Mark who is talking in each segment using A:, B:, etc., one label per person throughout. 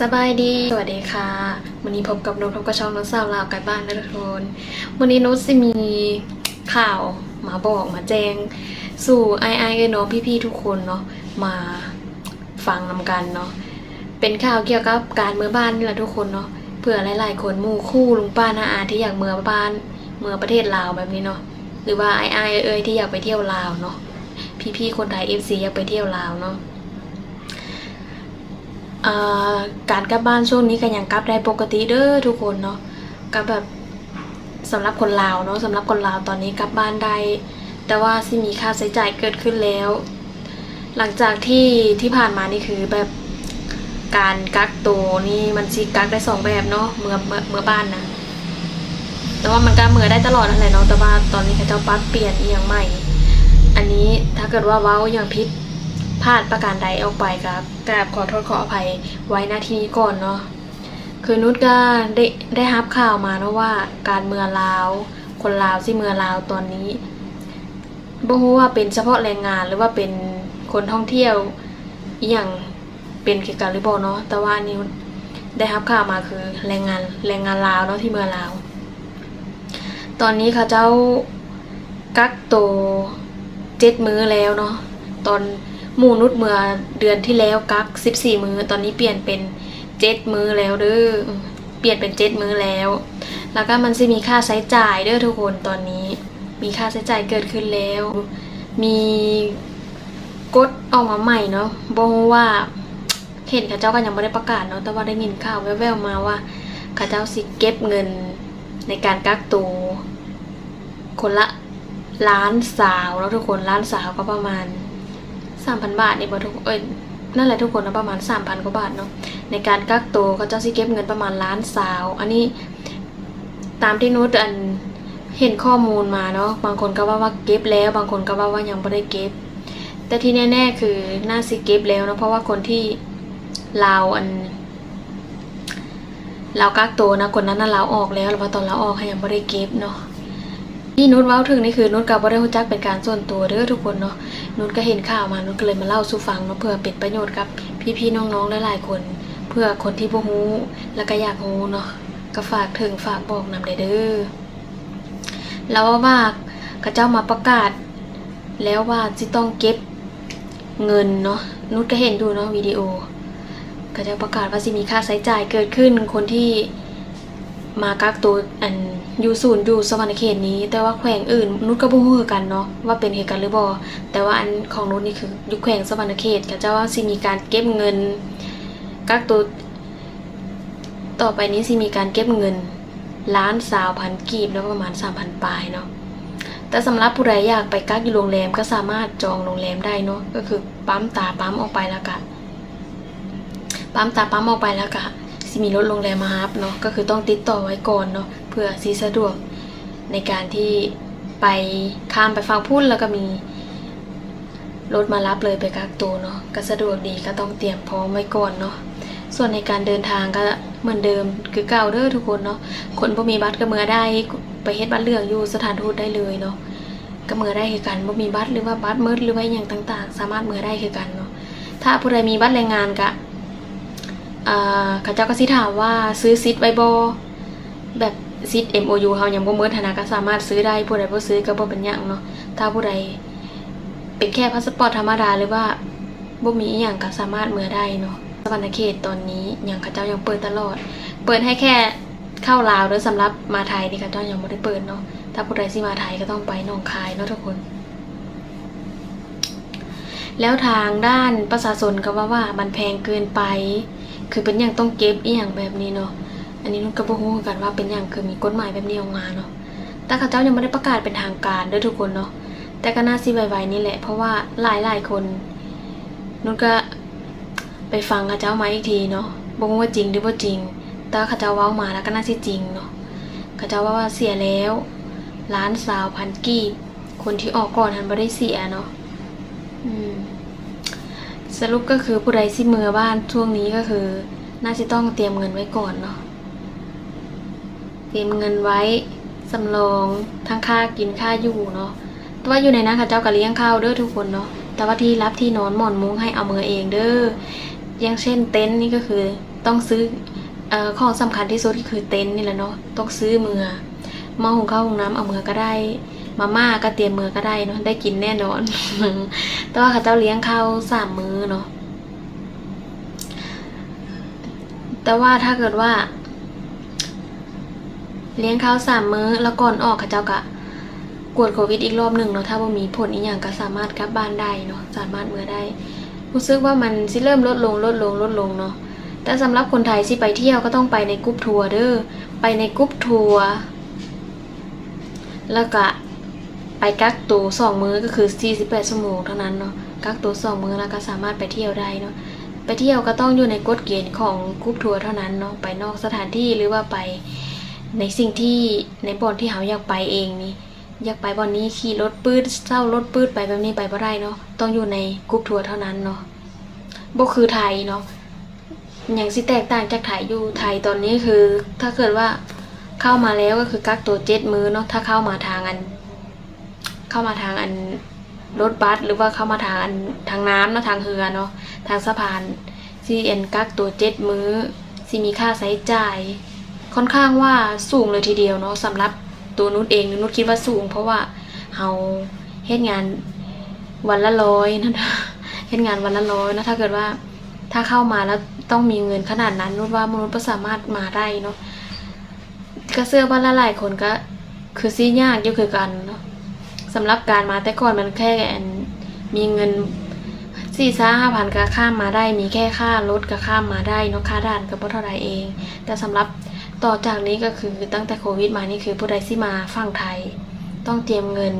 A: สบายดี สวัสดีค่ะ วันนี้พบกับนุชพบกับช่องน้องสาวลาวกันบ้านนะทุกคนวันนี้นุชจะมีข่าวมาบอกมาแจ้ง สู่ไอไอเนาะพี่ๆทุกคนเนาะมาฟังนำกันเนาะเป็นข่าวเกี่ยวกับการเมืองบ้านนี่แหละทุกคนเนาะเผื่อหลายๆคนมู่คู่ลุงป้าน้าอาที่อยากเมืองบ้านเมืองประเทศลาวแบบนี้เนาะหรือว่าไอไอเอ้ยที่อยากไปเที่ยวลาวเนาะพี่ๆคนไทยเอฟซีอยากไปเที่ยวลาวเนาะ การกลับบ้านช่วงนี้ก็ยังกลับได้ปกติเด้อทุกคนเนาะก็แบบสำหรับคนลาวเนาะสำหรับคนลาวตอนนี้กลับบ้านได้ แต่ว่าสิมีค่าใช้จ่ายเกิดขึ้นแล้ว หลังจากที่ที่ผ่านมานี่คือแบบการกักตัวนี่มันสิกักได้สองแบบเนาะเมื่อเมื่อเมื่อบ้านนะแต่ว่ามันก็เมื่อได้ตลอดนั่นแหละเนาะแต่ว่าตอนนี้เขาเจ้าปรับเปลี่ยนอีกอย่างใหม่ อันนี้ถ้าเกิดว่าเว้าอย่างพิษ พลาดประการใดออกไปครับกราบขอโทษขออภัยไว้หน้าที่นี้ก่อนเนาะคือนุชก็ได้ได้รับข่าวมาเนาะว่าการเมืองลาว คนลาวที่เมืองลาวตอนนี้บ่รู้ว่าเป็นเฉพาะแรงงานหรือว่าเป็นคนท่องเที่ยวอย่างเป็นเกี่ยวกับหรือบ่เนาะแต่ว่านิวได้รับข่าวมาคือแรงงานแรงงานลาวเนาะที่เมืองลาว ตอนนี้เขาเจ้ากักตัวเจ็ดมื้อแล้วเนาะตอน หมูนุชเมื่อเดือนที่แล้วกักสิบสี่มือตอนนี้เปลี่ยนเป็นเจ็ดมือแล้วเด้อเปลี่ยนเป็นเจ็ดมือแล้ว แล้วก็มันจะมีค่าใช้จ่ายเด้อทุกคนตอนนี้ มีค่าใช้จ่ายเกิดขึ้นแล้ว มีกฎออกมาใหม่เนาะบอกว่าเห็นข้าเจ้าก็ยังไม่ได้ประกาศเนาะแต่ว่าได้ยินข่าวแว่วๆมาว่าข้าเจ้าสิเก็บเงินในการกักตัวคนละล้านสาวแล้วทุกคนล้านสาวก็ประมาณ สามพันบาทนี่บ่ทุกเอ้ยนั่นแหละทุกคนนะประมาณสามพันกว่าบาทเนาะในการกักตัวเขาเจ้าสิเก็บเงินประมาณล้านสาว อันนี้ตามที่นุชอันเห็นข้อมูลมาเนาะบางคนก็ว่าว่าเก็บแล้ว บางคนก็ว่าว่ายังไม่ได้เก็บ แต่ที่แน่ ๆ คือน่าสิเก็บแล้วเนาะเพราะว่าคนที่ลาวอันลาวกักตัวนะคนนั้นน่ะลาวออกแล้วแล้วพอตอนลาวออกเขายังไม่ได้เก็บเนาะ ที่นุชเว้าถึงนี่คือนุชกับบ่ได้รู้จักเป็นการส่วนตัวเด้อทุกคนเนาะนุชก็เห็นข่าวมานุชก็เลยมาเล่าสู่ฟังเนาะเพื่อเป็นประโยชน์กับพี่ๆน้องๆหลายๆคน เพื่อคนที่บ่ฮู้แล้วก็อยากฮู้เนาะก็ฝากถึงฝากบอกนำได้เด้อแล้วว่าเขาเจ้ามาประกาศ แล้วว่าสิต้องเก็บเงินเนาะนุชก็เห็นดูเนาะวิดีโอเขาเจ้าประกาศว่าสิมีค่าใช้จ่ายเกิดขึ้นคนที่ มากักตัวอันอยู่ศูนย์อยู่สวรรณเขตนี้ แต่ว่าแขวงอื่นนุชก็บ่ฮู้กันเนาะว่าเป็นเหตุการณ์หรือบ่แต่ว่าอันของนุชนี่คืออยู่แขวงสวรรณเขตก็จะว่าสิมีการเก็บเงิน กักตัวต่อไปนี้สิมีการเก็บเงินล้านสาวพันกีบแล้วประมาณ3,000ปลายเนาะแต่สำหรับผู้ใดอยากไปกักอยู่โรงแรมก็สามารถจองโรงแรมได้เนาะก็คือปั๊มตาปั๊มออกไปแล้วก็ปั๊มตาปั๊มออกไปแล้วก็ สิมีรถโรงแรมมารับเนาะก็คือต้องติดต่อไว้ก่อนเนาะเพื่อสีสะดวกในการที่ไปข้ามไปฟังพุ่นแล้วก็มีรถมารับเลยไปกักตัวเนาะก็สะดวกดีก็ต้องเตรียมพร้อมไว้ก่อนเนาะส่วนในการเดินทางก็เหมือนเดิมคือเก่าเด้อทุกคนเนาะคนบ่มีบัตรก็เมื่อได้ไปเฮ็ดบัตรเลือกอยู่สถานทูตได้เลยเนาะก็เมื่อได้คือกันบ่มีบัตรหรือว่าบัตรมืดหรือว่าอย่างต่าง ๆ สามารถเมื่อได้คือกันเนาะถ้าผู้ใดมีบัตรแรงงานก็ อ่าเขาเจ้าก็สิถามว่าซื้อซิทไว้บ่แบบซิท MOU เฮายังบ่เมิดธนาก็สามารถซื้อได้ผู้ใดบ่ซื้อก็บ่เป็นหยังเนาะถ้าผู้ใดเป็นแค่พาสปอร์ตธรรมดาหรือว่าบ่มีอีหยังก็สามารถเมื่อได้เนาะสวรรณเขตตอนนี้ยังเขาเจ้ายังเปิดตลอด เปิดให้แค่เข้าลาวหรือสำหรับมาไทยนี่เขาเจ้ายังบ่ได้เปิดเนาะถ้าผู้ใดสิมาไทยก็ต้องไปหนองคายเนาะทุกคน แล้วทางด้านประชาชนก็ว่าว่ามันแพงเกินไป คือเป็นอย่างต้องเก็บอีอย่างแบบนี้เนาะอันนี้นุชก็บ่ฮู้คือกันว่าเป็นอย่างคือมีกฎหมายแบบนี้ออกมาเนาะแต่เขาเจ้ายังไม่ได้ประกาศเป็นทางการด้วยทุกคนเนาะแต่ก็น่าสิไวๆนี่แหละ เพราะว่าหลายๆคนนุชก็ไปฟังเขาเจ้ามาอีกทีเนาะบ่ฮู้ว่าจริงหรือบ่าจริง แต่เขาเจ้าเว้ามาแล้วก็น่าสิจริงเนาะเขาเจ้าว่าว่าเสียแล้วล้านสาวพันกีบคนที่ออกก่อนทันบ่ได้เสียเนาะอืม สรุปก็คือผู้ใดสิเมือบ้านช่วงนี้ก็คือ น่าจะต้องเตรียมเงินไว้ก่อนเนาะเตรียมเงินไว้สำรองทั้งค่ากินค่าอยู่เนาะแต่ว่าอยู่ในนั้นค่ะเจ้าก็เลี้ยงข้าวเด้อทุกคนเนาะแต่ว่าที่รับที่นอนหมอนมุ้งให้เอามือเองเด้ออย่างเช่นเต็นท์นี่ก็คือต้องซื้อเอ่อของสำคัญที่สุดก็คือเต็นท์นี่แหละเนาะต้องซื้อเมือหม้อหุงข้าวหุงน้ำเอาเมือก็ได้ มาม่าก็เตรียมมือก็ได้เนาะได้กินแน่นอนแต่ว่าเขาเจ้าเลี้ยงข้าวสามมื้อเนาะแต่ว่าถ้าเกิดว่า เลี้ยงข้าวสามมื้อแล้วก่อนออกเขาเจ้ากะกวดโควิดอีกรอบหนึ่งเนาะถ้าว่มีผลอีกอย่างก็สามารถกลับบ้านได้เนาะสามารถเมื่อได้รู้สึกว่ามันสิเริ่มลดลงลดลงลดลงเนาะแต่สำหรับคนไทยสิไปเที่ยวก็ต้องไปในกรุ๊ปทัวร์เด้อไปในกรุ๊ปทัวร์แล้วก็ ไปกักตัวสองมื้อก็คือ 48 ชั่วโมงเท่านั้นเนาะกักตัวสองมื้อแล้วก็สามารถไปเที่ยวได้เนาะไปเที่ยวก็ต้องอยู่ในกฎเกณฑ์ของกรุ๊ปทัวร์เท่านั้นเนาะไปนอกสถานที่หรือว่าไปในสิ่งที่ในบ่อนที่เขาอยากไปเองนี่อยากไปบ่อนนี้ขี่รถปืดเศร้ารถปืดไปแบบนี้ไปบ่ได้เนาะต้องอยู่ในกรุ๊ปทัวร์เท่านั้นเนาะบ่คือไทยเนาะอย่างสิแตกต่างจากไทยอยู่ไทยตอนนี้คือ ถ้าเกิดว่าเข้ามาแล้วก็คือกักตัวเจ็ดมือเนาะถ้าเข้ามาทางอัน เข้ามาทางอันรถบัสหรือว่าเข้ามาทางอันทางน้ำเนาะทางเรือเนาะทางสะพานซีเอ็นกักตัวเจ็ดมือซีมีค่าใช้จ่าย ค่อนข้างว่าสูงเลยทีเดียวเนาะสำหรับตัวนุชเองนุชคิดว่าสูง เพราะว่าเฮาเฮ็ดงานวันละร้อยนั่นนะเฮ็ดงานวันละร้อยนะถ้าเกิดว่าถ้าเข้ามาแล้วต้องมีเงินขนาดนั้นนุชว่ามนุษย์ก็สามารถมาได้เนาะก็เสื้อว่าละหลายคนก็คือซียากอยู่คือกันเนาะ สำหรับการมาแต่ก่อนมันแค่มีเงินสี่ซ่าห้าพันก็ข้ามมาได้ มีแค่ค่ารถก็ข้ามมาได้เนาะค่าด่านก็บ่เท่าไรเอง แต่สำหรับต่อจากนี้ก็คือตั้งแต่โควิดมานี่คือผู้ใดที่มาฝั่งไทย ต้องเตรียมเงิน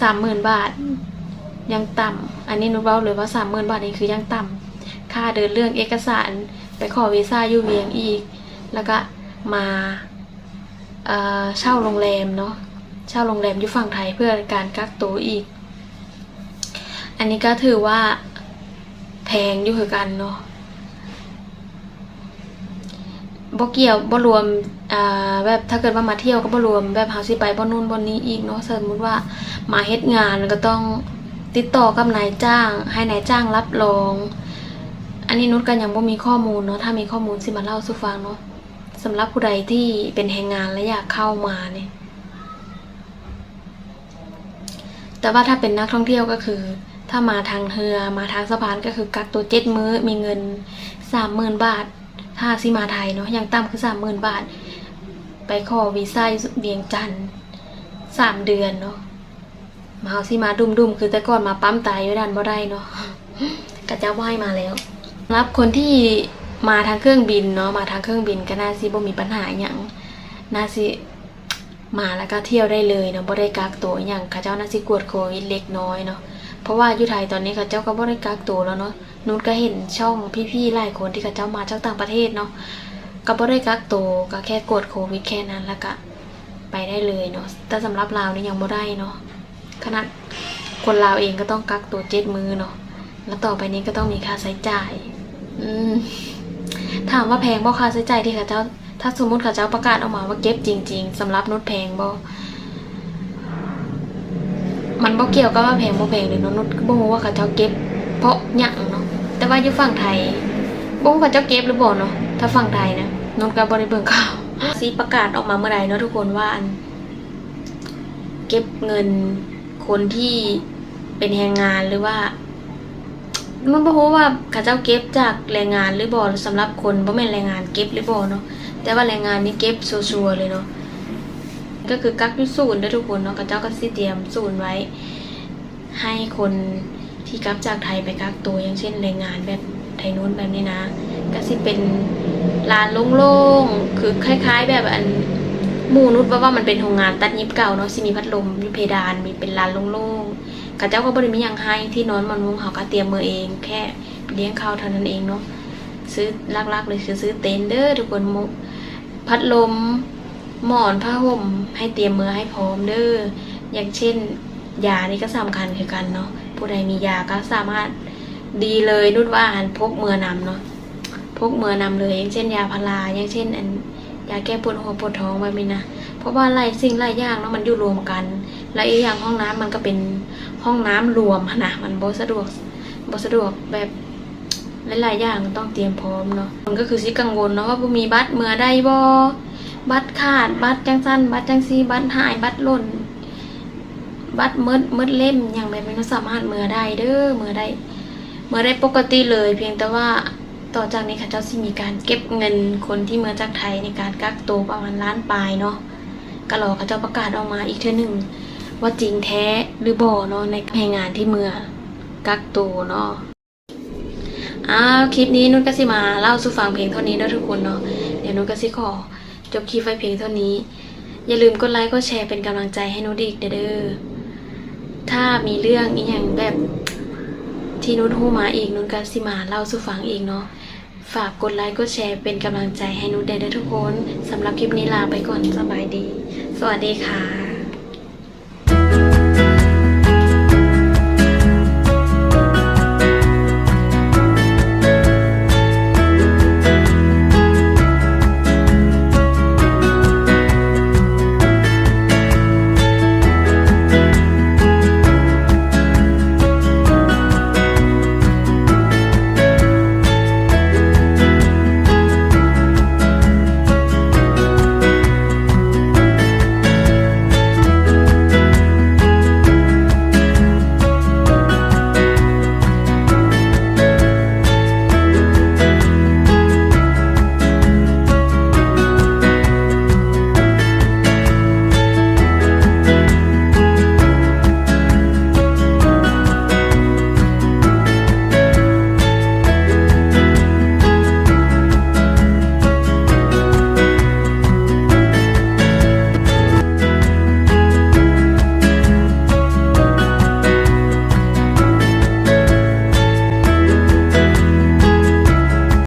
A: สามหมื่นบาท ยังต่ำอันนี้นุชเว้าเลยว่าสามหมื่นบาทนี่คือยังต่ำค่าเดินเรื่องเอกสารไปขอวีซ่าอยู่เวียงอีก แล้วก็มาเช่าโรงแรมเนาะ เช่าโรงแรมอยู่ฝั่งไทยเพื่อการกักตัวอีก อันนี้ก็ถือว่าแพงอยู่คือกันเนาะบ่เกี่ยวบ่รวมอ่าแบบถ้าเกิดว่ามาเที่ยวก็บ่รวมแบบเฮาสิไปบ่นู่นบ่นี้อีกเนาะสมมุติว่ามาเฮ็ดงานก็ต้องติดต่อกับนายจ้าง ให้นายจ้างรับรอง อันนี้นุชก็ยังบ่มีข้อมูลเนาะถ้ามีข้อมูลสิมาเล่าสู่ฟังเนาะสำหรับผู้ใดที่เป็นแรงงานและอยากเข้ามาเนี่ย แต่ว่าถ้าเป็นนักท่องเที่ยวก็คือ ถ้ามาทางเรือมาทางสะพานก็คือกักตัวเจ็ดมื้อมีเงินสามหมื่นบาท ถ้าสิมาไทยเนาะอย่างต่ำคือสามหมื่นบาท ไปขอวีซ่าเวียงจันทร์สามเดือนเนาะมาเอาสิมาดุมๆคือแต่ก่อนมาปั๊มตายอยู่ด้านบ่ได้เนาะกระจ้าไหวมาแล้วรับคนที่มาทางเครื่องบินเนาะมาทางเครื่องบินก็น่าสิบ่มีปัญหาอย่างน่าสิ มาแล้วก็เที่ยวได้เลยเนาะบ่ได้กักตัวอย่างเขาเจ้าน่าสิกวดโควิดเล็กน้อยเนาะเพราะว่าอยู่ไทยตอนนี้เขาเจ้าก็บ่ได้กักตัวแล้วเนาะนุชก็เห็นช่องพี่ๆหลายคนที่เขาเจ้ามาจากต่างประเทศเนาะก็บ่ได้กักตัวก็แค่กดโควิดแค่นั้นแล้วก็ไปได้เลยเนาะแต่สำหรับลาวนี่ยังบ่ได้เนาะขนาดคนลาวเองก็ต้องกักตัวเจ็ดมือเนาะแล้วต่อไปนี้ก็ต้องมีค่าใช้จ่าย อืมถามว่าแพงบ่ค่าใช้จ่ายที่เขาเจ้า ถ้าสมมติเขาเจ้าประกาศออกมาว่าเก็บจริง ๆสำหรับนุชแพงบ่มันบ่เกี่ยวกับว่าแพงบ่แพงเลยเนาะนุชบ่ฮู้ว่าเขาเจ้าเก็บ เพราะหยังเนาะแต่ว่าอยู่ฝั่งไทยบ่ฮู้เขาเจ้าเก็บหรือบ่เนาะถ้าฝั่งไทยนะนุชก็บ่ได้เบิ่งข่าวสิประกาศออกมาเมื่อใดเนาะทุกคนว่าอันเก็บเงินคนที่เป็นแรงงานหรือว่ามันบ่ฮู้ว่าเขาเจ้าเก็บจากแรงงานหรือบ่สำหรับคนบ่แม่นแรงงานเก็บหรือบ่เนาะ แต่ว่าแรงงานนี่เก็บชัวร์เลยเนาะก็คือกักยู่ศูนย์ด้ทุกคนเนาะเขาเจ้าก็สิเตรียมศูนย์ไว้ ให้คนที่กลับจากไทยไปกักตัวอย่างเช่นแรงงานแบบไทยนู้นแบบนี้นะ ก็สิเป็นลานโล่งๆคือคล้าย ๆ แบบอันมูนุชว่าว่ามันเป็นโรงงานตัดยิบเก่าเนาะสิมีพัดลมมีเพดานมีเป็นลานโล่งๆข้าเจ้าก็บริมียังให้ที่นอนมันมุงเขาก็เตรียมมือเอง แค่เลี้ยงเขาเท่านั้นเองเนาะซื้อลักๆเลยคือซื้อเต็นเด้อทุกคนมุก พัดลม หมอนผ้าห่ม ให้เตรียมมือให้พร้อมเด้ออย่างเช่น ยานี่ก็สำคัญคือกันเนาะผู้ใดมียาก็สามารถดีเลยนุดว่าอันพกมือนำเนาะพกมือนำเลย อย่างเช่น ยาพาราอย่างเช่นอันยาแก้ปวดหัวปวดท้องแบบนี้นะเพราะว่าหลายสิ่งหลายอย่างเนาะมันอยู่รวมกัน และอีกอย่างห้องน้ำมันก็เป็นห้องน้ำรวมนนะมันบ่สะดวกบ่สะดวกแบบ หลายๆอย่างต้องเตรียมพร้อมเนาะมันก็คือสิกังวลเนาะว่าบ่มีบัตรเมื่อใดบ่บัตรขาดบัตรจังซั่นบัตรจังซีบัตรหายบัตรหล่น บัตรมืดมืดเล่มอย่างแบบนี้สามารถเมื่อได้เด้อเมื่อได้เมื่อได้ปกติเลย เพียงแต่ว่าต่อจากนี้ค่ะเจ้าสิมีการเก็บเงินคนที่เมื่อจากไทยในการกักตัวประมาณล้านปลายเนาะก็รอเขาเจ้าประกาศออกมาอีกเทื่อหนึ่งว่าจริงแท้หรือบ่เนาะในแห่งงานที่เมืองกักตัวเนาะ อ้าวคลิปนี้นุชก็สิมาเล่าสู่ฟังเพลงเท่านี้เด้อทุกคนเนาะเดี๋ยวนุชก็สิขอจบคลิปไว้เพียงเท่านี้ อย่าลืมกดไลค์กดแชร์เป็นกำลังใจให้นุชอีกเด้อถ้ามีเรื่องอีหยังแบบที่นุชฮู้มาอีกนุชก็สิมาเล่าสู่ฟังอีกเนาะฝากกดไลค์กดแชร์เป็นกำลังใจให้นุชได้เด้อทุกคนสำหรับคลิปนี้ลาไปก่อนสบายดี สวัสดีค่ะ